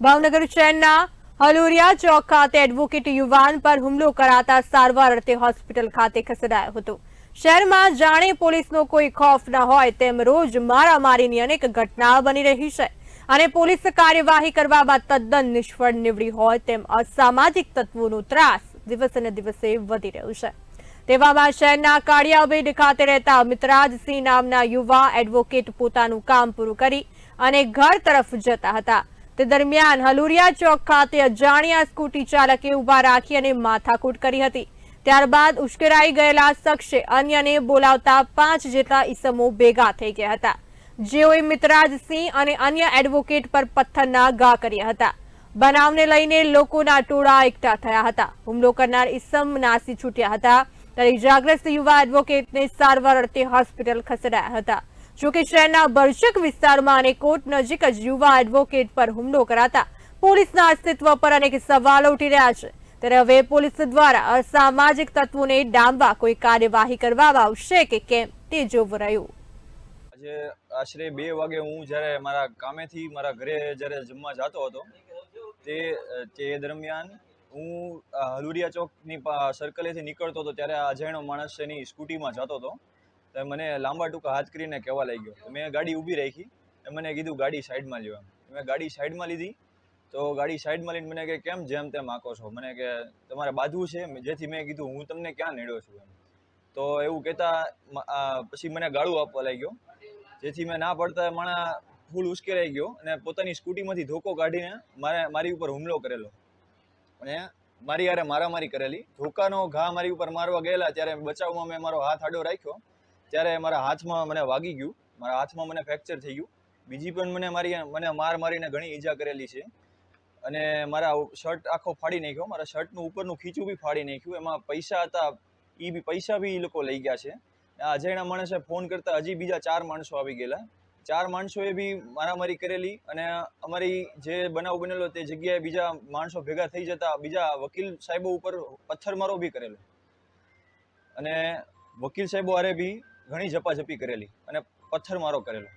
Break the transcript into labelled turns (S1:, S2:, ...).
S1: ભાવનગર શહેરના હલુરિયા ચોક ખાતે એડવોકેટ યુવાન પર હુમલો કરાતા સારવાર અર્થે હોસ્પિટલ ખાતે ખસેડાયો હતો. શહેરમાં જાણે પોલીસનો કોઈ ખોફ ન હોય તેમ રોજ મારામારીની અનેક ઘટના બની રહી છે અને પોલીસ કાર્યવાહી કરવામાં તદ્દન નિષ્ફળ નીવડી હોય તેમ અસામાજિક તત્વોનો ત્રાસ દિવસે દિવસે વધી રહ્યો છે. તેવામાં શહેરના કાળિયાબેડ ખાતે રહેતા મિતરાજસિંહ નામના યુવા એડવોકેટ પોતાનું કામ પૂરું કરી અને ઘર તરફ જતા હતા. તે દરમિયાન હલુરિયા ચોક ખાતે અજાણ્યા સ્કૂટી ચાલકે ઊભા રાખી અને માથાકૂટ કરી હતી. ત્યારબાદ ઉશ્કેરાઈ ગયેલા શખ્સે અન્યને બોલાવતા પાંચ જેટલા ઈસમો ભેગા થઈ ગયા હતા. જેઓએ મિતરાજસિંહ અને અન્ય એડવોકેટ પર પથ્થરના ઘા કર્યા હતા. બનાવને લઈને લોકોના ટોળા એકઠા થયા હતા. હુમલો કરનાર ઈસમ નાસી છૂટ્યા હતા. ત્યારે ઇજાગ્રસ્ત યુવા એડવોકેટને સારવાર અર્થે હોસ્પિટલ ખસેડાયા હતા. જોકે શહેરના ભરચક વિસ્તારમાં અને કોર્ટ નજીક જ યુવા એડવોકેટ પર હુમલો કરાતા પોલીસના અસ્તિત્વ પર અનેક સવાલો ઉઠી રહ્યા છે. ત્યારે હવે પોલીસ દ્વારા અસામાજિક તત્વોને ડામવા કોઈ કાર્યવાહી કરવામાં આવશે કે કેમ તે જોવું રહ્યું.
S2: આજે આશરે બે વાગે હું જ્યારે મારા કામેથી મારા ઘરે જ્યારે જમવા જતો હતો, તે તે દરમિયાન હું હલુડિયા ચોકની સર્કલેથી નીકળતો હતો ત્યારે આ અજાણ્યો માણસ એની સ્કૂટીમાં જતો હતો. તો મને લાંબા ટૂંકા હાથ કરીને કહેવા લાગ્યો. તો મેં ગાડી ઊભી રાખી એ મને કીધું, ગાડી સાઈડમાં એમ મેં ગાડી સાઈડમાં લીધી. તો ગાડી સાઈડમાં લઈને મને કે, કેમ જેમ તેમ આંકો છો? મને કે, તમારે બાજવું છે. જેથી મેં કીધું, હું તમને ક્યાં નેડ્યો છું? એમ. તો એવું કહેતા પછી મને ગાળું આપવા લાગ્યો. જેથી મેં ના પડતા માણા ફૂલ ઉશ્કેરાઈ ગયો અને પોતાની સ્કૂટીમાંથી ધોકો કાઢીને મારે, મારી ઉપર હુમલો કરેલો. અને મારી યારે મારામારી કરેલી. ધોકાનો ઘા મારી ઉપર મારવા ગયેલા. ત્યારે બચાવમાં મેં મારો હાથ આડો રાખ્યો. ત્યારે મારા હાથમાં મને વાગી ગયું. મારા હાથમાં મને ફ્રેક્ચર થઈ ગયું. બીજી પણ મને મારી મને માર મારીને ઘણી ઈજા કરેલી છે. અને મારા શર્ટ આખો ફાડી નાખ્યો. મારા શર્ટનું ઉપરનું ખીચું બી ફાડી નાખ્યું. એમાં પૈસા હતા. એ બી પૈસા બી એ લોકો લઈ ગયા છે. અજાણ્યા માણસે ફોન કરતાં હજી બીજા ચાર માણસો આવી ગયેલા. ચાર માણસોએ બી મારામારી કરેલી અને અમારી જે બનાવ બનેલો તે જગ્યાએ બીજા માણસો ભેગા થઈ જતા બીજા વકીલ સાહેબો ઉપર પથ્થરમારો બી કરેલો. અને વકીલ સાહેબો હારે બી ઘણી ઝપાઝપી કરેલી અને પથ્થરમારો કરેલો.